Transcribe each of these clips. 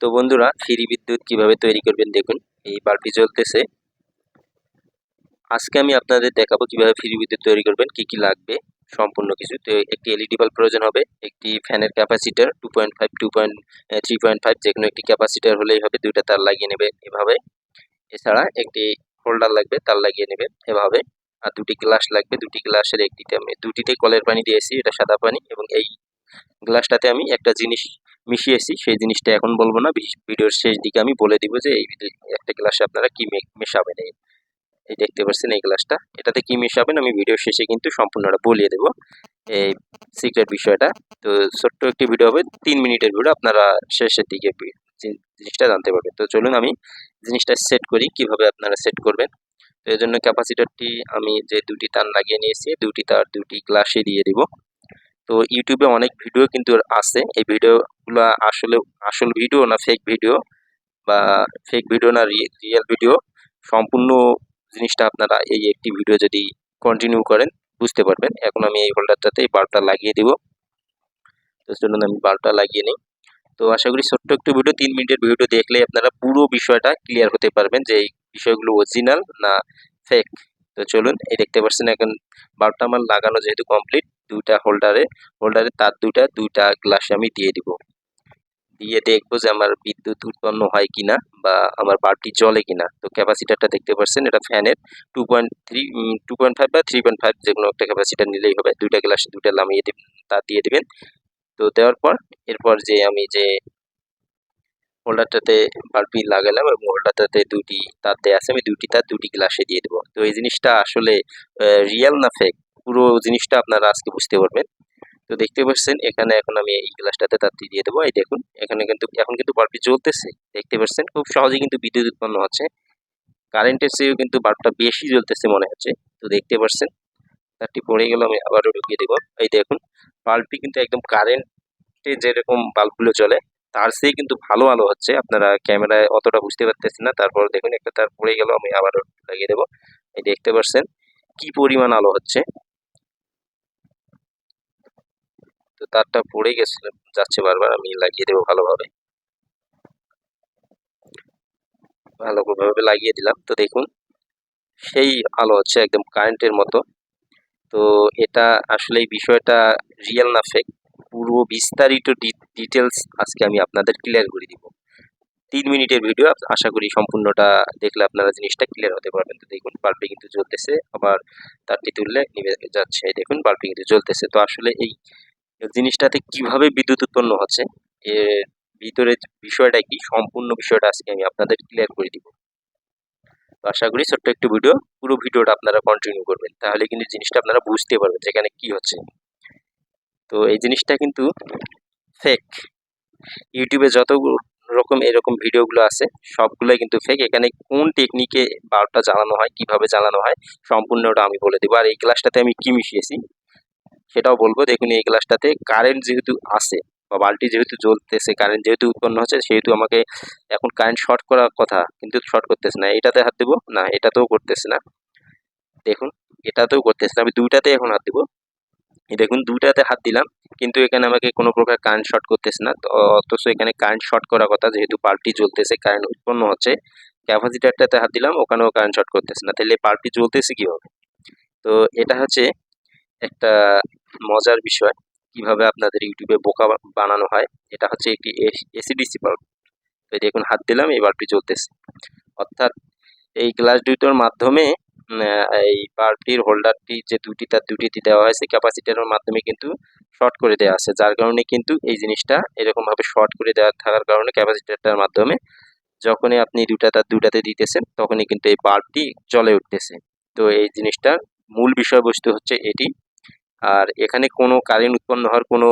তো বন্ধুরা, ফ্রি বিদ্যুৎ কীভাবে তৈরি করবেন দেখুন, এই বাল্বটি জ্বলতেছে। আজকে আমি আপনাদের দেখাবো কীভাবে ফ্রি বিদ্যুৎ তৈরি করবেন, কি কি লাগবে, সম্পূর্ণ কিছু। তো একটি এলইডি বাল্ব প্রয়োজন হবে, একটি ফ্যানের capacitor two point five two point three point five যে কোনো একটি ক্যাপাসিটার হলেই হবে, দুইটা তার লাগিয়ে নেবে এভাবে। এছাড়া একটি হোল্ডার লাগবে, তার লাগিয়ে নেবে এভাবে। আর দুটি গ্লাস লাগবে, দুটি গ্লাসের একটিতে আমি, দুটিতে কলের পানি দিয়েছি, এটা সাদা পানি, এবং এই গ্লাসটাতে আমি একটা জিনিস মিশিয়েছি, সেই জিনিসটা এখন বলব না। ভিডিওর শেষ দিকে আমি বলে দিব যে, এই একটা গ্লাসে আপনারা কি মেশাবেন? এই এই দেখতে পাচ্ছেন এই গ্লাসটা। এটাতে কি মেশাবেন আমি ভিডিওর শেষে কিন্তু সম্পূর্ণটা বলিয়ে দেবো, এই সিক্রেট বিষয়টা। তো ছোট্ট একটি ভিডিও হবে, তিন মিনিটের ভিডিও আপনারা শেষের দিকে জিনিসটা জানতে পারবেন। তো চলুন আমি জিনিসটা সেট করি, কীভাবে আপনারা সেট করবেন। তো এই জন্য ক্যাপাসিটারটি আমি যে দুটি তার লাগিয়ে নিয়েছি, দুটি তার, দুটি গ্লাসে দিয়ে দিব। তো ইউটিউবে অনেক ভিডিও কিন্তু আছে। এই ভিডিওগুলো আসলে, আসল ভিডিও না ফেক ভিডিও বা ফেক ভিডিও না রিয়েল ভিডিও সম্পূর্ণ জিনিসটা আপনারা এই একটি ভিডিও যদি কন্টিনিউ করেন, বুঝতে পারবেন। এখন আমি এই হোল্ডারটাতে এই বাল্বটা লাগিয়ে দিব। তো চলুন, আমি বাল্বটা লাগিয়ে নিই। তো আশা করি ছোট্ট একটু ভিডিও তিন মিনিটের ভিডিও দেখলে আপনারা পুরো বিষয়টা ক্লিয়ার হতে পারবেন যে এই বিষয়গুলো অরিজিনাল না ফেক তো চলুন, এই দেখতে পাচ্ছেন এখন বাল্বটা আমার লাগানো যেহেতু কমপ্লিট দুইটা হোল্ডারে হোল্ডারে তার দুইটা দুইটা গ্লাসে আমি দিয়ে দিব। দিয়ে দেখব যে আমার বিদ্যুৎ উৎপন্ন হয় কিনা বা আমার বাল্বটি জ্বলে কিনা। তো ক্যাপাসিটারটা দেখতে পাচ্ছেন, এটা ফ্যানের two point three two point five বা থ্রি পয়েন্ট ফাইভ যে কোনো একটা ক্যাপাসিটার নিলেই হবে। দুইটা গ্লাস দুইটা লামিয়ে দিবেন, তার দিয়ে দেবেন। তো দেওয়ার পর, এরপর যে আমি যে হোল্ডারটাতে বাল্বটি লাগালাম এবং হোল্ডারটাতে দুটি তার দেওয়া আছে, আমি দুটি তার দুটি গ্লাসে দিয়ে দেবো। তো এই জিনিসটা আসলে রিয়েল না ফেক পুরো জিনিসটা আপনারা আজকে বুঝতে পারবেন। তো দেখতে পাচ্ছেন, এখানে এখন আমি এই গ্লাসটাতে তারটি দিয়ে দেবো। এই দেখুন, এখানে কিন্তু, এখন কিন্তু বাল্বটি জ্বলতেছে। দেখতে পাচ্ছেন, খুব সহজে কিন্তু বিদ্যুৎ উৎপন্ন হচ্ছে। কারেন্টের চেয়েও কিন্তু বাল্বটা বেশি জ্বলতেছে মনে হচ্ছে। তো দেখতে পাচ্ছেন, তারটি পড়ে গেল, আমি আবারও ঢুকিয়ে দেবো। এই দেখুন, বাল্বটি কিন্তু একদম কারেন্টে যেরকম বাল্বগুলো চলে তার চেয়ে কিন্তু ভালো আলো হচ্ছে। আপনারা ক্যামেরায় অতটা বুঝতে পারতেছেন না। তারপর দেখুন, একটা তার পড়ে গেল, আমি আবারও লাগিয়ে দেবো। এই দেখতে পাচ্ছেন, কি পরিমাণ আলো হচ্ছে। তো তারটা পড়ে গেছিল যাচ্ছে বারবার, আমি লাগিয়ে দেবো ভালোভাবে। ভালোভাবে লাগিয়ে দিলাম। তো দেখুন, সেই আলো হচ্ছে একদম কারেন্টের মতো। তো এটা আসলে এই বিষয়টা রিয়েল না ফেক পুরো বিস্তারিত ডিটেলস আজকে আমি আপনাদের ক্লিয়ার করে দিব। তিন মিনিটের ভিডিও আশা করি সম্পূর্ণটা দেখলে আপনারা জিনিসটা ক্লিয়ার হতে পারবেন। তো দেখুন বাল্বটি কিন্তু জ্বলতেছে। আবার তারটি তুললে নিভে যাচ্ছে। দেখুন বাল্বটি কিন্তু জ্বলতেছে। তো আসলে এই জিনিসটাতে কীভাবে বিদ্যুৎ উৎপন্ন হচ্ছে এর ভিতরে বিষয়টা কি, সম্পূর্ণ বিষয়টা আজকে আমি আপনাদের ক্লিয়ার করে দিব। তো আশা করি ছোট্ট একটু ভিডিও পুরো ভিডিওটা আপনারা কন্টিনিউ করবেন, তাহলে কিন্তু জিনিসটা আপনারা বুঝতে পারবেন যেখানে কি হচ্ছে। তো এই জিনিসটা কিন্তু ফেক ইউটিউবে যত রকম এরকম ভিডিওগুলো আছে, সবগুলোই কিন্তু ফেক এখানে কোন টেকনিকে বাল্বটা জ্বালানো হয়, কীভাবে জ্বালানো হয়, সম্পূর্ণটা আমি বলে দেবো। আর এই ক্লাসটাতে আমি কি মিশিয়েছি সেটাও বলব দেখুন এই গ্লাসটাতে কারেন্ট যেহেতু আছে বা বাল্টি যেহেতু জ্বলতেছে কারেন্ট যেহেতু উৎপন্ন হচ্ছে, সেহেতু আমাকে এখন কারেন্ট শর্ট করার কথা কিন্তু শর্ট করতেছে না। এটাতে হাত দেবো? না, এটাতেও করতেছে না। দেখুন, এটাতেও করতেছে না। আমি দুইটাতে এখন হাত দেবো। দেখুন, দুইটাতে হাত দিলাম, কিন্তু এখানে আমাকে কোনো প্রকার কারেন্ট শর্ট করতেছে না। অথচ এখানে কারেন্ট শর্ট করার কথা, যেহেতু বাল্বটি জ্বলতেছে কারেন্ট উৎপন্ন হচ্ছে ক্যাপাসিটারটাতে হাত দিলাম, ওখানেও কারেন্ট শর্ট করতেছে না। তাহলে বাল্বটি জ্বলতেছে কীভাবে? তো, এটা হচ্ছে একটা মজার বিষয় কীভাবে আপনাদের ইউটিউবে বোকা বানানো হয়, এটা হচ্ছে একটি এসিডিসি বাল্ব তো দেখুন হাত দিলাম, এই বাল্বটি চলতেছে অর্থাৎ এই গ্লাস দুটোর মাধ্যমে এই বাল্বটির হোল্ডারটি যে দুটি তার দুটিতে দেওয়া হয়েছে ক্যাপাসিটারের মাধ্যমে কিন্তু শর্ট করে দেওয়া আছে। যার কারণে কিন্তু এই জিনিসটা এরকমভাবে শর্ট করে দেওয়া থাকার কারণে ক্যাপাসিটারটার মাধ্যমে যখনই আপনি দুটা তার দুটাতে দিতেছেন, তখনই কিন্তু এই বাল্বটি চলে উঠতেছে। তো এই জিনিসটার মূল বিষয়বস্তু হচ্ছে এটি আর এখানে কোনো কারেন্ট উৎপন্ন হওয়ার কোনো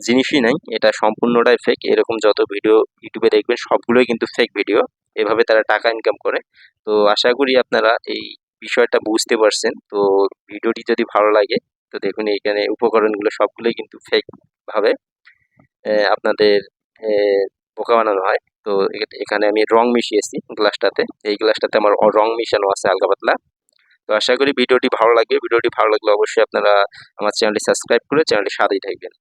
জিনিসই নাই। এটা সম্পূর্ণটাই ফেক এরকম যত ভিডিও ইউটিউবে দেখবেন, সবগুলোই কিন্তু ফেক ভিডিও এভাবে তারা টাকা ইনকাম করে। তো আশা করি আপনারা এই বিষয়টা বুঝতে পারছেন। তো ভিডিওটি যদি ভালো লাগে, তো দেখুন এখানে উপকরণগুলো সবগুলোই কিন্তু ফেকভাবে আপনাদের বোকা বানানো হয়। তো এখানে আমি রং মিশিয়েছি গ্লাসটাতে। এই গ্লাসটাতে আমার রং মিশানো আছে হালকা পাতলা। তো আশা করি ভিডিওটি ভালো লাগবে। ভিডিওটি ভালো লাগলে অবশ্যই আপনারা আমার চ্যানেলটি সাবস্ক্রাইব করে চ্যানেলটি সাথেই থাকবেন।